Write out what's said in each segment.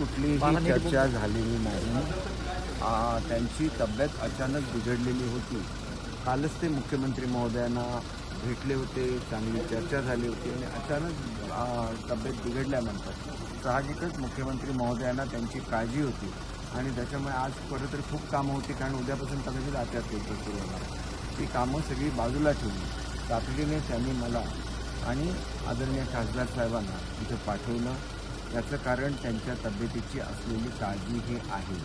कुठलीही चर्चा झालेली नाही. आ, त्यांची तब्येत अचानक बिघडलेली होती. कालच ते मुख्यमंत्री महोदयांना भेटले होते चांगली चर्चा झाली होती आणि अचानक आ, तब्येत बिघडल्यानंतर साहजिकच मुख्यमंत्री महोदयांना त्यांची काळजी होती आणि त्याच्यामुळे आज परत तरी खूप कामं होती कारण उद्यापासून कदाचित आचारसंहिता सुरू होणार. ती कामं सगळी बाजूला ठेवली. तातडीने त्यांनी मला आणि आदरणीय खासदार साहेबांना इथं पाठवलं. याचं कारण त्यांच्या तब्येतीची असलेली काळजी हे आहे.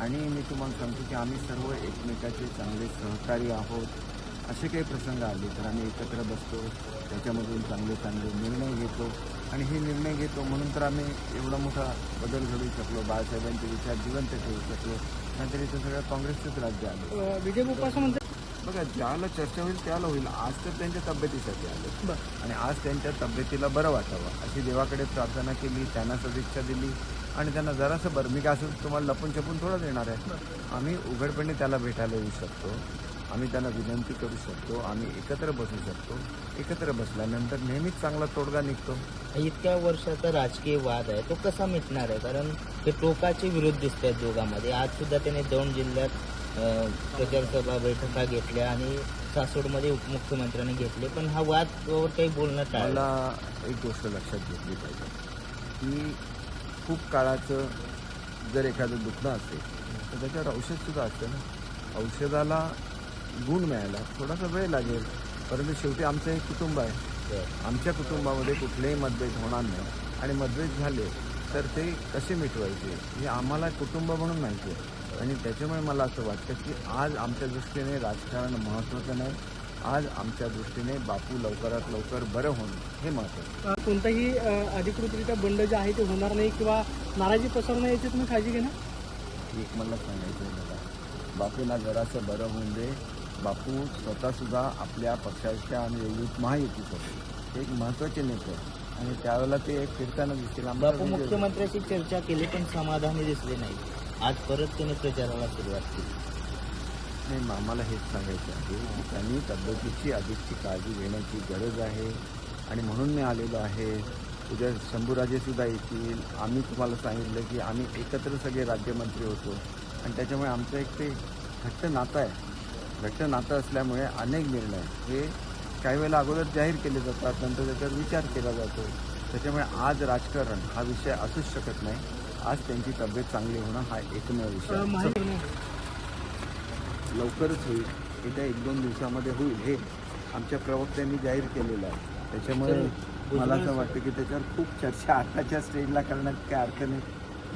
आणि मी तुम्हाला सांगतो की आम्ही सर्व एकमेकाचे चांगले सहकारी आहोत. असे काही प्रसंग आले तर आम्ही एकत्र बसतो त्याच्यामधून चांगले चांगले निर्णय घेतो. आणि हे निर्णय घेतो म्हणून तर आम्ही एवढा मोठा बदल घडवू शकलो बाळासाहेबांचे विचार जिवंत ठेवू शकलो. नाहीतर इथं सगळं काँग्रेसचंच राज्य आलं विजय गोपाळ बघा ज्याला चर्चा होईल त्याला होईल. आज तर त्यांच्या तब्येतीसाठी आले. आणि आज त्यांच्या तब्येतीला बरं वाटावं. अशी देवाकडे प्रार्थना केली त्यांना सदिच्छा दिली. आणि त्यांना जरासं बरं मी काय असं तुम्हाला लपून छपून थोडं देणार आहे. आम्ही उघडपणे त्याला भेटायला येऊ शकतो. आम्ही त्यांना विनंती करू शकतो. आम्ही एकत्र बसू शकतो. एकत्र बसल्यानंतर नेहमीच चांगला तोडगा निघतो. इतक्या वर्षाचा राजकीय वाद आहे तो कसा मिटणार आहे? कारण ते टोकाचे विरोध दिसत आहेत दोघांमध्ये. आज सुद्धा त्यांनी दौंड जिल्ह्यात प्रचारसभा बैठका घेतल्या आणि सासवडमध्ये उपमुख्यमंत्र्यांनी घेतले. पण हा वाद काही बोलणं मला एक गोष्ट लक्षात घेतली पाहिजे की खूप काळाचं जर एखादं दुखणं असेल तर त्याच्यावर औषधसुद्धा असतं ना. औषधाला गुण मिळायला थोडासा वेळ लागेल परंतु शेवटी आमचं एक कुटुंब आहे. आमच्या कुटुंबामध्ये कुठलेही मतभेद होणार नाही. आणि मतभेद झाले तर ते कसे मिटवायचे हे आम्हाला कुटुंब म्हणून माहिती आहे. आणि त्याच्यामुळे मला असं वाटतं की आज आमच्या दृष्टीने राजकारण महत्त्वाचं नाही. आज आमच्या दृष्टीने बापू लवकरात लवकर बरं होणं हे महत्त्वाचं अ, कोणताही अधिकृतरित्या बंड जे आहे ते होणार नाही किंवा नाराजी पसरणार याची तुम्ही काळजी घेणार? एक मला सांगायचं आहे मला बापूंना जरासं बरं होऊन दे. बापू स्वतःसुद्धा आपल्या पक्षाच्या आणि महायुतीत होते एक महत्त्वाचे नेते. आणि त्यावेळेला ते एक फिरताना दिसतील. आम्हाला बापू मुख्यमंत्र्याशी चर्चा केली पण समाधानी दिसले नाही. आज परत त्यांनी प्रचाराला सुरुवात केली. नाही मग आम्हाला हेच सांगायचं आहे की त्यांनी तब्येतीची अधिकची काळजी घेण्याची गरज आहे. आणि म्हणून मी आलेलो आहे. उद्या शंभूराजेसुद्धा येतील. आम्ही तुम्हाला सांगितलं की आम्ही एकत्र सगळे राज्यमंत्री होतो. आणि त्याच्यामुळे आमचं एक ते घट्ट नातं आहे. घट्ट नातं असल्यामुळे अनेक निर्णय हे काही वेळेला अगोदर जाहीर केले जातात नंतर त्याच्यावर विचार केला जातो. त्याच्यामुळे आज राजकारण हा विषय असूच शकत नाही. आज त्यांची तब्येत चांगली होणं हा एकमेव विषय लवकरच होईल. येत्या एक दोन दिवसामध्ये होईल. हे आमच्या प्रवक्त्यांनी जाहीर केलेलं आहे. त्याच्यामुळे मला असं वाटतं की त्याच्यावर खूप चर्चा आताच्या स्टेजला करण्यात काय अर्थ नाही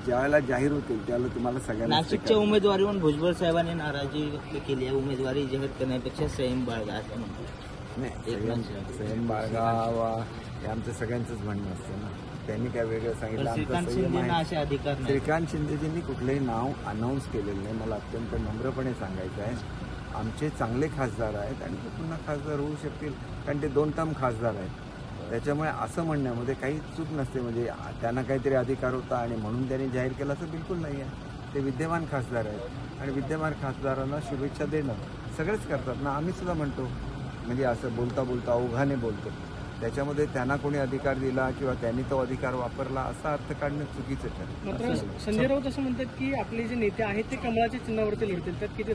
ज्यावेळेला जाहीर होतील त्यावेळेला तुम्हाला सगळ्यांना नाशिकच्या उमेदवारीवर भुजबळ साहेबांनी नाराजी व्यक्त केली आहे. उमेदवारी जाहीर करण्यापेक्षा संयम बाळगा असं म्हणतो नाही संयम बाळगावा हे आमचं सगळ्यांचंच म्हणणं असतं ना. त्यांनी काय वेगळं सांगितलं? श्रीकांत संयम शिंदेना आहे असे अधिकार नाही श्रीकांत शिंदेजींनी कुठलंही नाव अनाऊन्स केलेलं नाही. मला अत्यंत नम्रपणे सांगायचं आहे. आमचे चांगले खासदार आहेत आणि ते पुन्हा खासदार होऊ शकतील कारण ते दोन टर्म खासदार आहेत. त्याच्यामुळे असं म्हणण्यामध्ये काही चूक नसते. म्हणजे त्यांना काहीतरी अधिकार होता आणि म्हणून त्यांनी जाहीर केलं असं बिलकुल नाही आहे. ते विद्यमान खासदार आहेत. आणि विद्यमान खासदारांना शुभेच्छा देणं सगळेच करतात ना. आम्ही सुद्धा म्हणतो म्हणजे असं बोलता बोलता अवघाने बोलतो. त्याच्यामध्ये त्यांना कोणी अधिकार दिला किंवा त्यांनी तो अधिकार वापरला असा अर्थ काढणं चुकीचं ठरलं संजय राऊत असं म्हणतात की आपले जे नेते आहेत ते कमळाच्या चिन्हावरती लढतील. त्यात किती